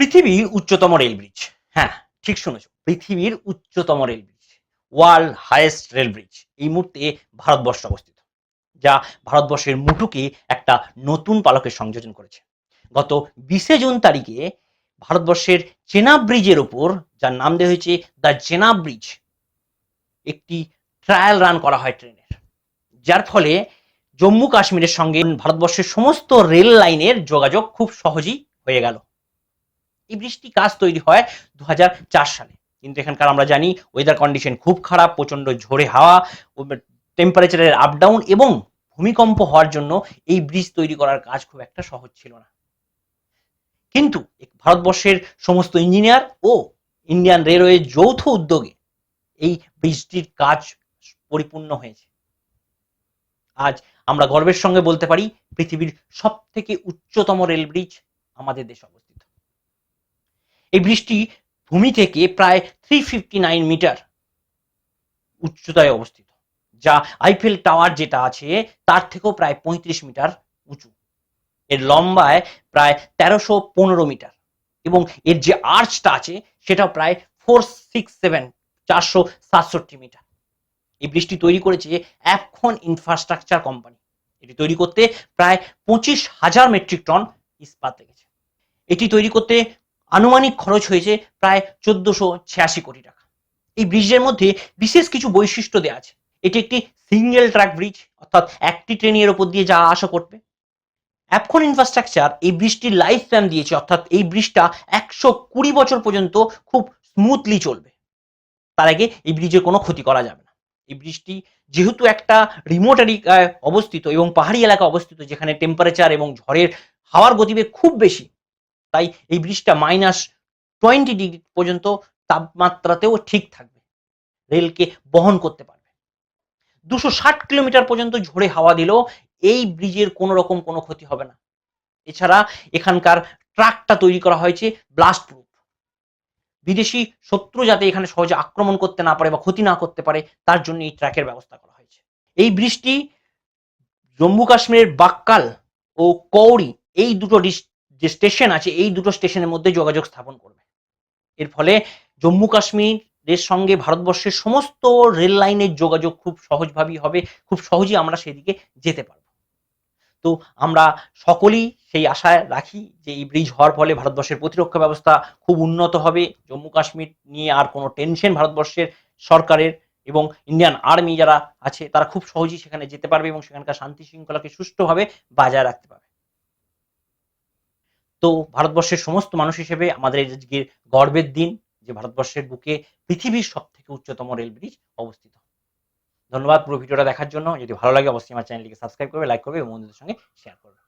পৃথিবীর উচ্চতম rail bridge. হ্যাঁ ঠিক শুনেছ। পৃথিবীর উচ্চতম rail bridge. World highest rail bridge. এই মুহূর্তে ভারতবর্ষে অবস্থিত, যা ভারতবর্ষের মুটুকে একটা নতুন পালকের সংযোজন করেছে। গত বিশে জুন তারিখে ভারতবর্ষের চেনাব ব্রিজের ওপর, যার নাম দেওয়া হয়েছে দ্য চেনাব ব্রিজ, একটি ট্রায়াল রান করা হয় ট্রেনের। যার ফলে জম্মু কাশ্মীরের সঙ্গে ভারতবর্ষের সমস্ত রেল লাইনের যোগাযোগ খুব সহজেই হয়ে গেল। এই বৃষ্টি কাজ তৈরি হয় দু হাজার চার সালে। কিন্তু এখানকার আমরা জানি ওয়েদার কন্ডিশন খুব খারাপ প্রচণ্ড ঝোড়ে হাওয়া টেম্পারেচারের আপ ডাউন এবং ভূমিকম্প হওয়ার জন্য এই ব্রিজ তৈরি করার কাজ খুব একটা সহজ ছিল না। কিন্তু ভারতবর্ষের সমস্ত ইঞ্জিনিয়ার ও ইন্ডিয়ান রেলওয়ে যৌথ উদ্যোগে এই ব্রিজটির কাজ পরিপূর্ণ হয়েছে। আজ আমরা গর্বের সঙ্গে বলতে পারি পৃথিবীর সব থেকে উচ্চতম রেল ব্রিজ আমাদের দেশে অবস্থিত। এই বৃষ্টি ভূমি থেকে প্রায় থ্রি ফিফটি নাইন মিটার উচ্চতায় অবস্থিত, যা আইফেল টাওয়ার যেটা আছে, তার থেকেও প্রায় পঁয়ত্রিশ মিটার উঁচু। এর লম্বায় প্রায় তেরোশো পনেরো মিটার এবং এর যে আর্চটা আছে সেটা প্রায় ফোর সিক্স সেভেন চারশো সাতষট্টি মিটার। এই বৃষ্টি তৈরি করেছে অ্যাপখন ইনফ্রাস্ট্রাকচার কোম্পানি এটি তৈরি করতে প্রায় পঁচিশ হাজার মেট্রিক টন ইস্পাত লেগেছে। এটি তৈরি করতে আনুমানিক খরচ হয়েছে প্রায় চোদ্দশো ছিয়াশি কোটি টাকা। এই ব্রিজের মধ্যে বিশেষ কিছু বৈশিষ্ট্য দেওয়া আছে। এটি একটি সিঙ্গেল ট্র্যাক ব্রিজ অর্থাৎ একটি ট্রেনের ওপর দিয়ে যাওয়া আসা করবে। অ্যাপখন ইনফ্রাস্ট্রাকচার এই ব্রিজটির লাইফ স্প্যান দিয়েছে, অর্থাৎ এই ব্রিজটা একশো কুড়ি বছর পর্যন্ত খুব স্মুথলি চলবে। তার আগে এই ব্রিজের কোনো ক্ষতি করা যাবে না। এই ব্রিজটি যেহেতু একটা রিমোট এরিয়ায় অবস্থিত এবং পাহাড়ি এলাকা অবস্থিত, যেখানে টেম্পারেচার এবং ঝড়ের হাওয়ার গতিবেগ খুব বেশি তাই এই ব্রিজটা মাইনাস টোয়েন্টি ডিগ্রি পর্যন্ত তাপমাত্রাতেও ঠিক থাকবে। রেলকে বহন করতে পারবে। দুশো ষাট কিলোমিটার পর্যন্ত ঝোড়ে হাওয়া দিলেও এই ব্রিজের কোনো রকম কোনো ক্ষতি হবে না। এছাড়া এখানকার ট্রাকটা তৈরি করা হয়েছে ব্লাস্ট প্রুফ বিদেশি শত্রু যাতে এখানে সহজে আক্রমণ করতে না পারে বা ক্ষতি না করতে পারে, তার জন্য এই ট্র্যাকের ব্যবস্থা করা হয়েছে। এই ব্রিজটি জম্মু কাশ্মীরের বাক্কাল ও কৌরি এই দুটো ডিস- যে স্টেশন আছে, এই দুটো স্টেশনের মধ্যে যোগাযোগ স্থাপন করবে। এর ফলে জম্মু কাশ্মীরের সঙ্গে ভারতবর্ষের সমস্ত রেল লাইনের যোগাযোগ খুব সহজভাবেই হবে, খুব সহজেই আমরা সেদিকে যেতে পারব। তো আমরা সকলেই সেই আশায় রাখি যে এই ব্রিজ হওয়ার ফলে ভারতবর্ষের প্রতিরক্ষা ব্যবস্থা খুব উন্নত হবে। জম্মু কাশ্মীর নিয়ে আর কোনো টেনশন ভারতবর্ষের সরকারের এবং ইন্ডিয়ান আর্মি যারা আছে, তারা খুব সহজেই সেখানে যেতে পারবে এবং সেখানকার শান্তি শৃঙ্খলাকে সুষ্ঠুভাবে বজায় রাখতে পারবে। তো ভারতবর্ষের সমস্ত মানুষ হিসেবে আমাদের আজকে গর্বের দিন, যে ভারতবর্ষের বুকে পৃথিবীর সব থেকে উচ্চতম রেল ব্রিজ অবস্থিত। ধন্যবাদ পুরো ভিডিওটা দেখার জন্য। যদি ভালো লাগে, অবশ্যই আমার চ্যানেলটিকে সাবস্ক্রাইব করবে, লাইক করবে এবং বন্ধুদের সঙ্গে শেয়ার করবে।